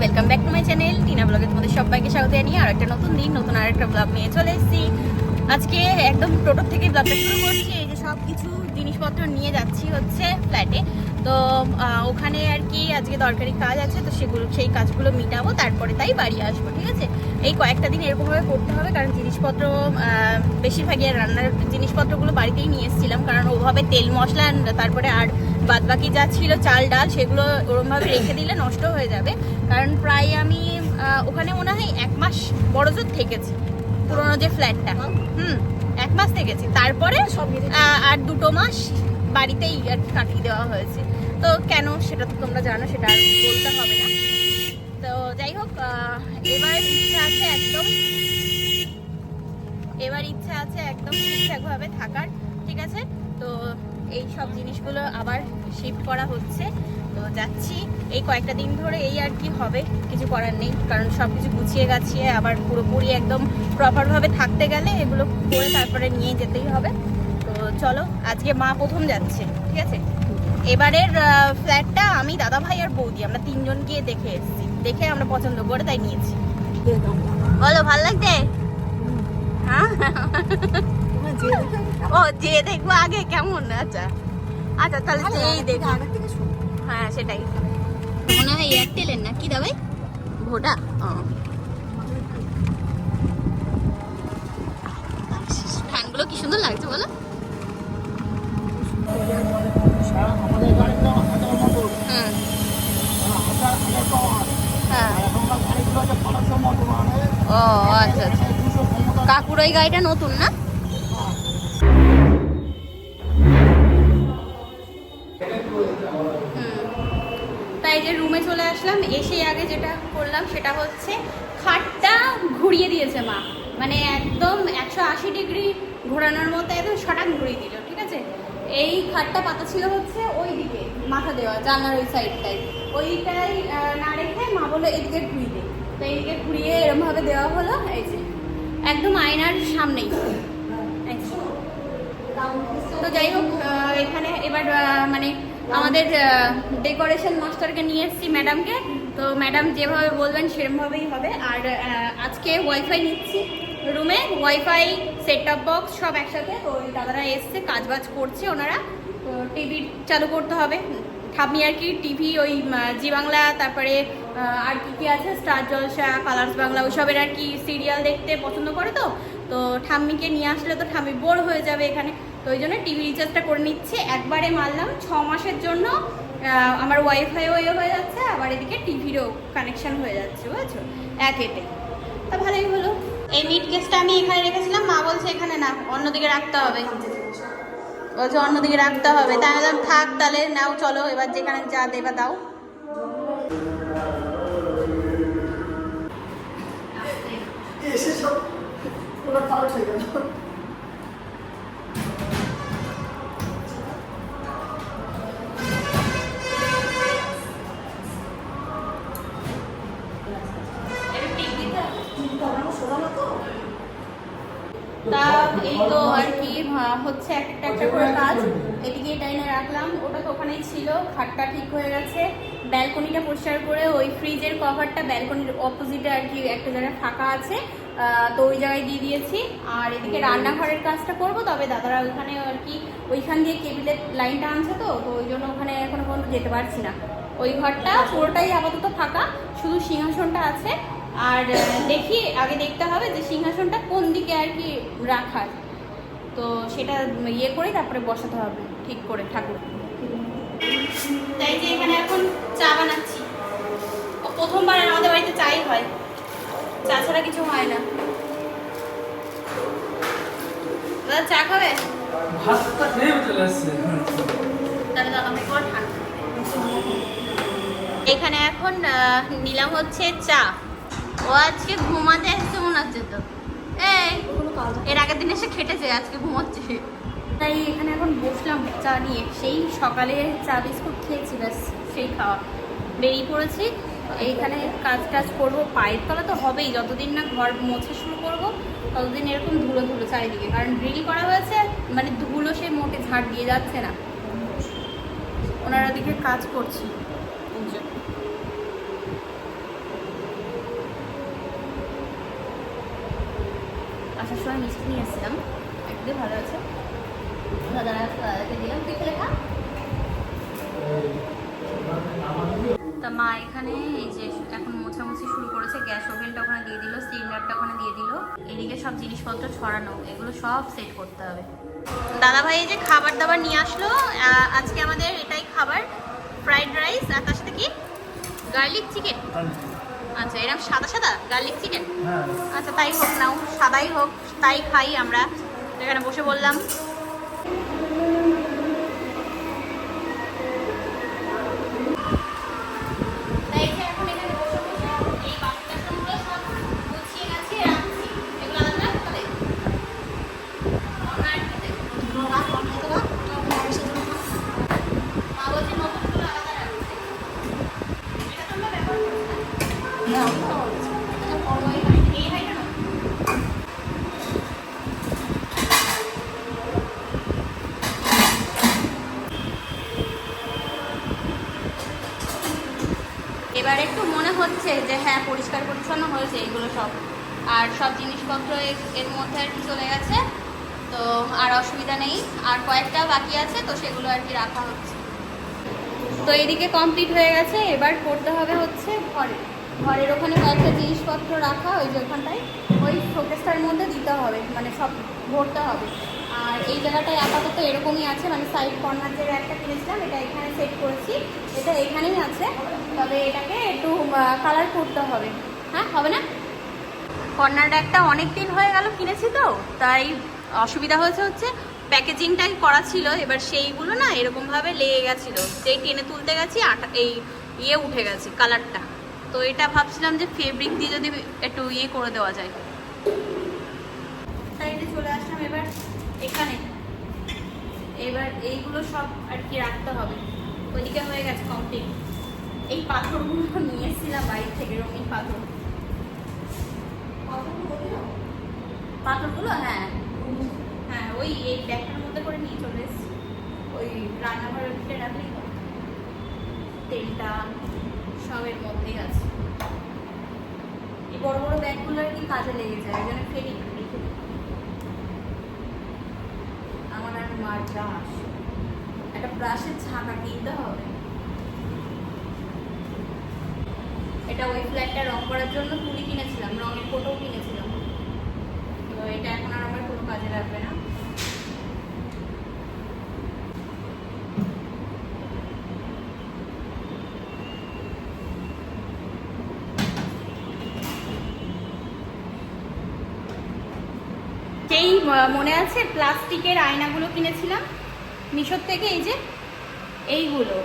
Welcome back to my channel Tina ব্লগে তোমাদের সবাইকে স্বাগত জানিয়ে আর একটা নতুন দিন, নতুন আর একটা ব্লগ নিয়ে চলে এসেছি। আজকে একদম টোটোর থেকে ব্লগটা শুরু করছি, এই যে সব কিছু জিনিসপত্র নিয়ে যাচ্ছি হচ্ছে ফ্ল্যাটে তো ওখানে আর কি আজকে দরকারি কাজ আছে তো সেগুলো সেই কাজগুলো মিটাবো তারপরে তাই বাড়ি আসব ঠিক আছে? এই কয়েকটা দিন এরকমভাবে করতে হবে কারণ জিনিসপত্র বেশিরভাগই আর রান্নার জিনিসপত্রগুলো বাড়িতেই নিয়ে এসেছিলাম কারণ ওভাবে তেল মশলা তারপরে আর বাদ বাকি যা ছিল চাল ডাল সেগুলো ওরমভাবে রেখে দিলে নষ্ট হয়ে যাবে। কারণ প্রায় আমি ওখানে মনে হয় এক মাস বড় জোর থেকেছি পুরোনো যে ফ্ল্যাটটা। হুম এক মাস থেকেছি। তারপরে আহ, আর দুটো মাস বাড়িতেই আর কাটিয়ে দেওয়া হয়েছে। তো কেন সেটা তো তোমরা জানো, সেটা আর বলতে হবে না। তো যাই হোক এবার ইচ্ছা আছে একদম, এবার ইচ্ছা আছে একদম ঠিকঠাকভাবে থাকার, ঠিক আছে? তো এই সব জিনিসগুলো আবার শিফট করা হচ্ছে। তো যাচ্ছি। এই কয়েকটা দিন ধরে এই আর কি হবে, কিছু করার নেই। কারণ সব কিছু গুছিয়ে গাছিয়ে আবার পুরোপুরি একদম প্রপারভাবে থাকতে গেলে এগুলো করে তারপরে নিয়ে যেতেই হবে। চলো আজকে মা প্রথম যাচ্ছে ঠিক আছে? এবারের ফ্ল্যাটটা আমি দাদা ভাই আর বৌদি আমরা তিনজন গিয়ে দেখে এসেছি। দেখে আমরা পছন্দ করে তাই নিয়েছি। বলো ভালো লাগছে? হ্যাঁ? ও যে দেখব আগে কেমন? আচ্ছা। আচ্ছা তাহলে যেই দেখব হ্যাঁ সেটাই। মনে হয় এয়ারটেলের না কি দাবে ভোডা ও। ফ্যানগুলো কি সুন্দর লাগছে বলো? ও আচ্ছা আচ্ছা। গাড়িটা নতুন না? তাই যে রুমে চলে আসলাম এসে আগে যেটা করলাম সেটা হচ্ছে খাটটা ঘুরিয়ে দিয়েছে মা। মানে একদম একশো আশি ডিগ্রি ঘোরানোর মতো একদম সটাক ঘুরিয়ে দিল। এই খাটটা পাতা ছিল হচ্ছে ওই দিকে মাথা দেওয়া, জানলার ওই সাইডটাই ওইটাই না রেখে মা বলল, এদিকে ঘুরিয়ে দে। তো এইদিকে ঘুরিয়ে এরমভাবে দেওয়া হলো, এই যে। একদম আয়নার সামনেই। তো যাই হোক এখানে এবার মানে আমাদের ডেকোরেশন মাস্টারকে নিয়ে এসেছি ম্যাডামকে তো ম্যাডাম যেভাবে বলবেন, সেরমভাবেই হবে। আর আজকে ওয়াইফাই নিচ্ছি। রুমে ওয়াইফাই সেট টপ বক্স সব একসাথে। তো ওই দাদারা এসছে কাজ বাজ করছে ওনারা। তো টিভি চালু করতে হবে। ঠাম্মি আর কি, টিভি, ওই জি বাংলা, তারপরে আর কি কি আছে? স্টার জলসা, কালার্স বাংলা, ওইসবের আর কি সিরিয়াল দেখতে পছন্দ করে তো। তো ঠাম্মিকে নিয়ে আসলে তো ঠাম্মি বোর হয়ে যাবে এখানে। তো ওই জন্য টিভি রিচার্জটা করে নিচ্ছে। একবারে মারলাম। ছ মাসের জন্য আমার ওয়াইফাইও এ হয়ে যাচ্ছে, আবার এদিকে টিভিরও কানেকশন হয়ে যাচ্ছে, বুঝেছ? এক এতে। তা ভালোই হলো। এই মিট কেসটা আমি এখানে রেখেছিলাম, মা বলছে এখানে না, অন্যদিকে রাখতে হবে। বলছে অন্যদিকে রাখতে হবে। তাই বললাম, থাক তাহলে, নাও, চলো, এবার যেখানে যা দেবা দাও। পাল্ট গেল। ব্যালকনিটা পরিষ্কার করে ওই ফ্রিজের কভারটা ব্যালকনির অপোজিটে আর কি একটা জায়গায় ফাঁকা আছে। তো ওই জায়গায় দিয়ে দিয়েছি। আর এদিকে রান্নাঘরের কাজটা করব তবে দাদারা ওইখানে আর কি ওইখান দিয়ে কেবিলের লাইনটা আনছে তো তো ওই জন্য ওখানে এখনও পর্যন্ত যেতে পারছি না। ওই ঘরটা পুরোটাই আপাতত ফাঁকা শুধু সিংহাসনটা আছে। আর দেখি আগে দেখতে হবে যে সিংহাসনটা কোন দিকে আর কি রাখার। তো সেটা ইয়ে করে তারপরে বসাতে হবে ঠিক করে ঠাকুর। প্রথমবার আমাদের বাড়িতে চাই হয়। চা ছাড়া কিছু হয় না। দাদা চা খাবে? ভাতটা খেয়ে চলে আসছে। তাহলে দাদা কর এখানে এখন নিলাম হচ্ছে চা। ও আজকে ঘুমাতে এসছে মনে হচ্ছে তো। এই এর আগের দিন এসে খেটেছে আজকে ঘুমোচ্ছে। তাই এখানে এখন বসলাম চা নিয়ে। সেই সকালে চা বিস্কুট খেয়েছি ব্যাস সেই খাওয়া। বেরিয়ে পড়েছি। এইখানে কাজ টাজ করব, পায়ের তলা তো হবেই, যতদিন না ঘর মোছা শুরু করব, ততদিন এরকম ধুলো ধুলো চারিদিকে। কারণ ড্রিল করা হয়েছে মানে ধুলো সে মোটে ঝাড় দিয়ে যাচ্ছে না। ওনারা দিকে কাজ করছি। আসার সময় মিষ্টি নিয়ে এসেছিলাম। একদম ভালো আছে। দিলাম। তুই মা এখানে এই যে এখন মোছামুছি শুরু করেছে গ্যাস ওভেনটা ওখানে দিয়ে দিল সিলিন্ডারটা ওখানে দিয়ে দিল। এদিকে সব জিনিসপত্র ছড়ানো এগুলো সব সেট করতে হবে। দাদা ভাই এই যে খাবার দাবার নিয়ে আসলো আজকে আমাদের এটাই খাবার ফ্রাইড রাইস আর তার সাথে কি? গার্লিক চিকেন আচ্ছা এরকম সাদা সাদা? গার্লিক চিকেন হ্যাঁ। আচ্ছা তাই হোক নাও সাদাই হোক তাই খাই আমরা। এখানে বসে বললাম এবার একটু মনে হচ্ছে যে হ্যাঁ পরিষ্কার পরিচ্ছন্ন হয়েছে এগুলো সব। আর সব জিনিসপত্র এর মধ্যে আর কি চলে গেছে। তো আর অসুবিধা নেই। আর কয়েকটা বাকি আছে, তো সেগুলো আর কি রাখা হচ্ছে। তো এদিকে কমপ্লিট হয়ে গেছে। এবার করতে হবে হচ্ছে ঘরে। ঘরের ওখানে কয়েকটা জিনিসপত্র রাখা, ওই যে ওখানটায় ওই শোকেসটার মধ্যে দিতে হবে। মানে সব ভরতে হবে। আর এই জায়গাটায় আপাতত এরকমই আছে মানে সাইড কর্নার যে একটা কিনেছিলাম, এটা এখানে সেট করেছি। এটা এখানেই আছে, তবে এটাকে একটু কালার করতে হবে। হ্যাঁ হবে না? কর্নার একটা অনেক দিন হয়ে গেল কিনেছি তো, তাই অসুবিধা হয়েছে হচ্ছে প্যাকেজিংটাই করা ছিল, এবার সেইগুলো না এরকমভাবে লেগে গেছিল। যেই টেনে তুলতে গেছি, আটা, এই ইয়ে উঠে গেছে কালারটা তো এটা ভাবছিলাম যে ফেব্রিক দিয়ে যদি একটু ইয়ে করে দেওয়া যায় তাই যে চলে আসলাম এবার এখানে। এবার এইগুলো সব আর কি রাখতে হবে। ওইদিকে হয়ে গেছে কমপ্লিট এই পাথরগুলো নিয়ে এসেছিলাম বাইরে থেকে রঙিন পাথর। পাথরগুলো হ্যাঁ। হ্যাঁ ওই এই ব্যাগটার মধ্যে করে নিয়ে চলে এসেছি। ওই রান্নাঘরের ভিতরে রাখলেই তো। তেলটা সবের মধ্যেই আছে। এই বড় বড় ব্যাগগুলো আর কি কাজে লেগে যায় ওই জন্য ফেরি রেখে দিই। আমার মার ব্রাশ একটা ব্রাশের ছাকা কিনতে হবে। এটা ওই ফ্ল্যাটটা রং করার জন্য তুলি কিনেছিলাম, রঙের কোটোও কিনেছিলাম। তো এটা এখন আর আমার কোনো কাজে লাগবে না। সেই মনে আছে প্লাস্টিকের আয়নাগুলো কিনেছিলাম? মিশোর থেকে এই যে, এইগুলো।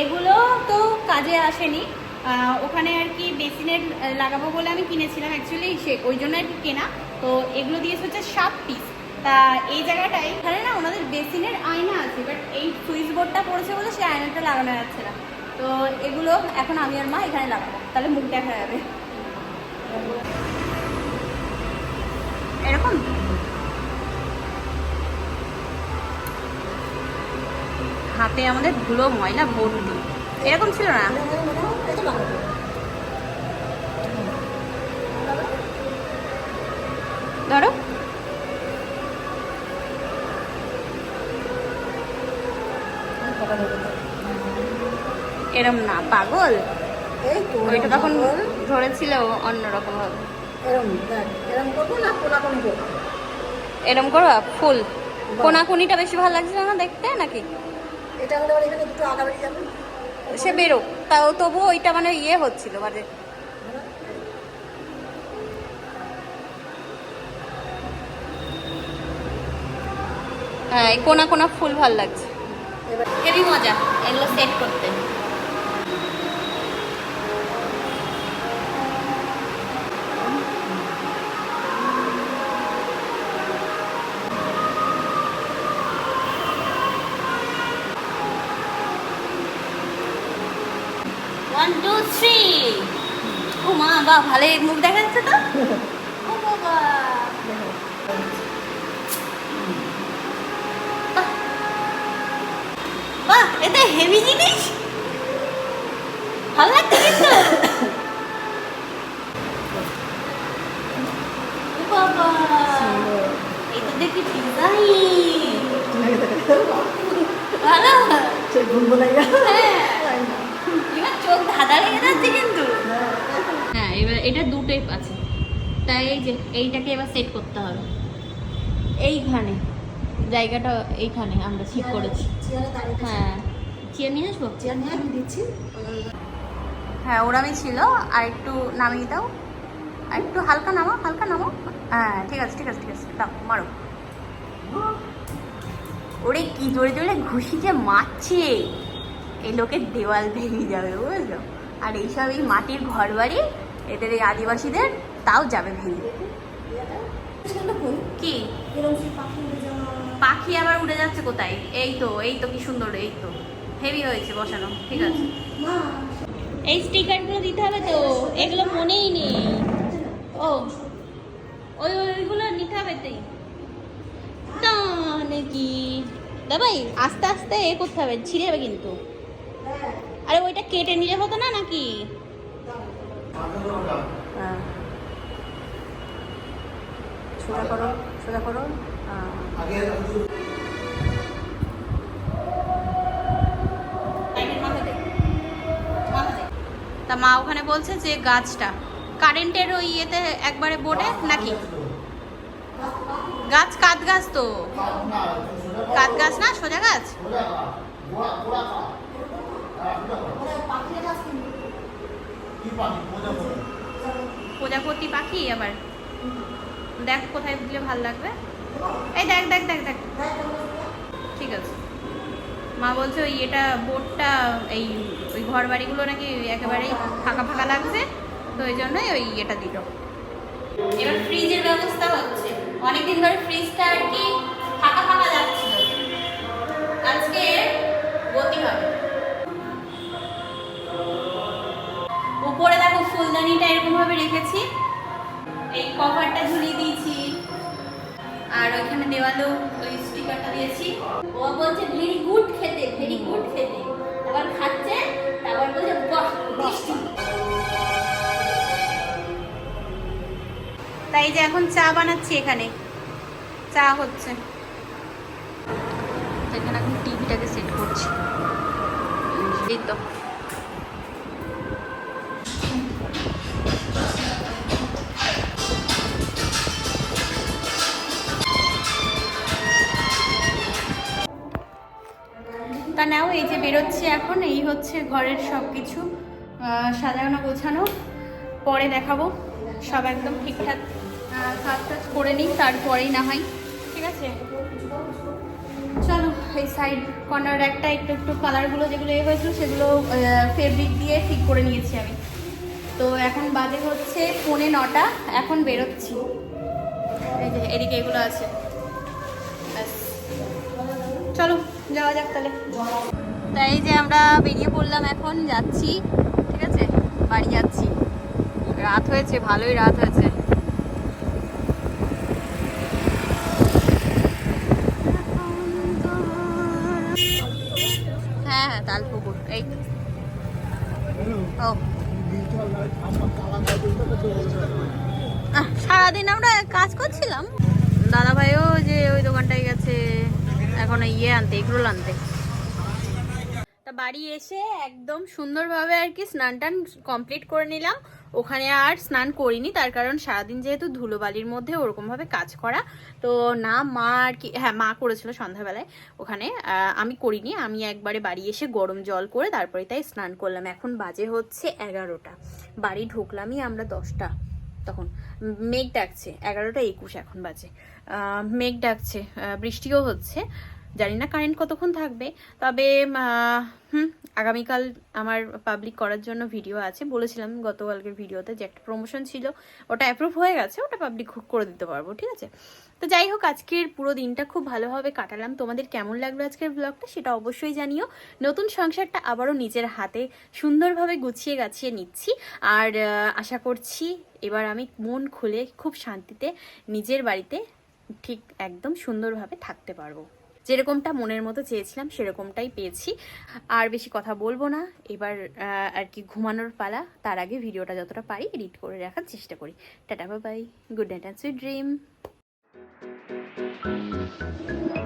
এগুলো তো কাজে আসেনি। ওখানে আর কি বেসিনের লাগাবো বলে আমি কিনেছিলাম অ্যাকচুয়ালি সে ওই জন্য আর কি কেনা। তো এগুলো দিয়েছে হচ্ছে সাত পিস তা এই জায়গাটায়, এখানে না ওনাদের বেসিনের আয়না আছে বাট এই সুইচ বোর্ডটা পড়েছে বলে সেই আয়নাটা লাগানো যাচ্ছে না। তো এগুলো এখন আমি আর মা এখানে লাগাবো। তাহলে মুখ দেখা যাবে। এরকম হাতে আমাদের ধুলো ময়লা ভর্তি এরকম ছিল না? ধরো। এরম না পাগল? ওইটা তখন ধরেছিল অন্যরকম ভাবে এরম করব ফুল। কোনাকুনিটা বেশি ভালো লাগছিল না দেখতে নাকি? এটা হলে আবার এখানে দুটো আগাবাড়ি যাবে। সে বেরো তাও তবু ওইটা মানে ইয়ে হচ্ছিল মানে হ্যাঁ কোনা কোনা ফুল ভালো লাগছে। এরই মজা এগুলো সেট করতে। বাহ ভালোই মুখ দেখা যাচ্ছে তো। ও বাবা। বাহ বাহ এটা হেভি জিনিস? ভালো লাগছে কিন্তু। বাবা দেখি ডিজাইন। ভালো। লাগা হ্যাঁ এবার চোখ ধাঁধা লেগে যাচ্ছে কিন্তু এটা দুটোই আছে। তাই এই যে এইটাকে এবার সেট করতে হবে। এইখানে জায়গাটা এইখানে আমরা ঠিক করেছি। হ্যাঁ চেয়ার নিয়ে আসব? চেয়ার নিয়ে আমি দিচ্ছি। হ্যাঁ ওরামই ছিল। আর একটু নামিয়ে দাও। আর একটু হালকা নামো হালকা নামো। হ্যাঁ ঠিক আছে ঠিক আছে ঠিক আছে। দাও মারো। ওরে কি জোরে জোরে ঘুষি যে মারছে। এই লোকের দেওয়াল ভেঙে যাবে বুঝলো আর এইসব এই মাটির ঘর বাড়ি এদের এই আদিবাসীদের, তাও যাবে ভেঙে কি? পাখি আবার উড়ে যাচ্ছে কোথায়? এই তো এই তো কি সুন্দর, এই তো। হেভি হয়েছে বসানো, ঠিক আছে। এই স্টিকারগুলো দিতে হবে তো, এগুলো মনেই নেই। ও, ওই, ওইগুলো নিতে হবে তাই নাকি? দাবাই, আস্তে আস্তে এ করতে হবে, ছিঁড়ে যাবে কিন্তু। আরে ওইটা কেটে নিলে হতো না নাকি? হ্যাঁ। সোজা করো সোজা করো। হ্যাঁ। তা মা ওখানে বলছে যে গাছটা কারেন্টের ওই ইয়েতে একবারে বোর্ডে নাকি? গাছ কাত গাছ তো। কাত গাছ না সোজা গাছ? প্রজাপতি পাখি আবার। দেখ কোথায় দিলে ভালো লাগবে। এই দেখ দেখ দেখ দেখ। ঠিক আছে। মা বলছে ওই এটা বোর্ডটা এই ওই ঘর বাড়িগুলো নাকি একেবারেই ফাঁকা ফাঁকা লাগছে, তো ওই জন্যই ওই এটা দিল। এবার ফ্রিজের ব্যবস্থা হচ্ছে। অনেকদিন ধরে ফ্রিজটা আর কি ফাঁকা ফাঁকা যাচ্ছিল। আজকে গতি হবে। ফুলদানিটা এরকম ভাবে রেখেছি। এই কভারটা ঝুলিয়ে দিয়েছি। আর ওইখানে দেওয়ালেও ওই স্টিকারটা দিয়েছি। ও বলছে ভেরি গুড খেতে ভেরি গুড খেতে। আবার খাচ্ছে, তারপর বলছে, বাহ তাই যে এখন চা বানাচ্ছি এখানে। চা হচ্ছে। এখানে এখন টিভিটাকে সেট করছি। এই তো। নাও, এই যে বেরোচ্ছে এখন, এই হচ্ছে ঘরের সব কিছু সাজানো গোছানো, পরে দেখাবো। সব একদম ঠিকঠাক কাজ টাজ করে নিই, তারপরেই না হয়, ঠিক আছে? চলো, এই সাইড কর্নার একটা একটু একটু কালারগুলো যেগুলো এ হয়েছিল, সেগুলো ফেব্রিক দিয়ে ঠিক করে নিয়েছি আমি। তো এখন বাজে হচ্ছে পৌনে নটা, এখন বেরোচ্ছি। এই যে, এদিকে এগুলো আছে। চলো, যাওয়া যাক তাহলে। তাই যে আমরা বেরিয়ে পড়লাম এখন, যাচ্ছি, ঠিক আছে? বাড়ি যাচ্ছি। রাত হয়েছে, ভালোই রাত হয়েছে। হ্যাঁ হ্যাঁ তালপুকুর এই। ও। সারাদিন আমরা কাজ করছিলাম। দাদা ভাইও যে ওই দোকানটায় গেছে। এখন ইয়ে আনতে, এগরোল আনতে। তা বাড়ি এসে একদম সুন্দরভাবে আর কি স্নান টান কমপ্লিট করে নিলাম। ওখানে আর স্নান করিনি, তার কারণ সারাদিন যেহেতু ধুলোবালির মধ্যে ওরকমভাবে কাজ করা, তো না মা আর কি হ্যাঁ মা করেছিল সন্ধ্যাবেলায় ওখানে। আমি করিনি, আমি একবারে বাড়ি এসে গরম জল করে তারপরে তাই স্নান করলাম। এখন বাজে হচ্ছে এগারোটা, বাড়ি ঢুকলামই আমরা দশটা। তখন। মেঘ ডাকছে, এগারোটা একুশ এখন বাজে। মেঘ ডাকছে বৃষ্টিও হচ্ছে। জানি না কারেন্ট কতক্ষণ থাকবে, তবে হুম, আগামীকাল আমার পাবলিক করার জন্য ভিডিও আছে। বলেছিলাম গতকালকের ভিডিওতে যে একটা প্রমোশন ছিল, ওটা অ্যাপ্রুভ হয়ে গেছে, ওটা পাবলিক করে দিতে পারব, ঠিক আছে? তো যাই হোক, আজকের পুরো দিনটা খুব ভালোভাবে কাটালাম। তোমাদের কেমন লাগল আজকের ব্লগটা সেটা অবশ্যই জানিও। নতুন সংসারটা আবারও নিজের হাতে সুন্দরভাবে গুছিয়ে গাছিয়ে নিচ্ছি। আর আশা করছি এবার আমি মন খুলে খুব শান্তিতে নিজের বাড়িতে ঠিক একদম সুন্দরভাবে থাকতে পারব। যেরকমটা মনের মতো চেয়েছিলাম সেরকমটাই পেয়েছি। আর বেশি কথা বলব না। এবার আর কি ঘুমানোর পালা, তার আগে ভিডিওটা যতটা পারি এডিট করে রাখার চেষ্টা করি। Tata bye good night and sweet dream Thank you.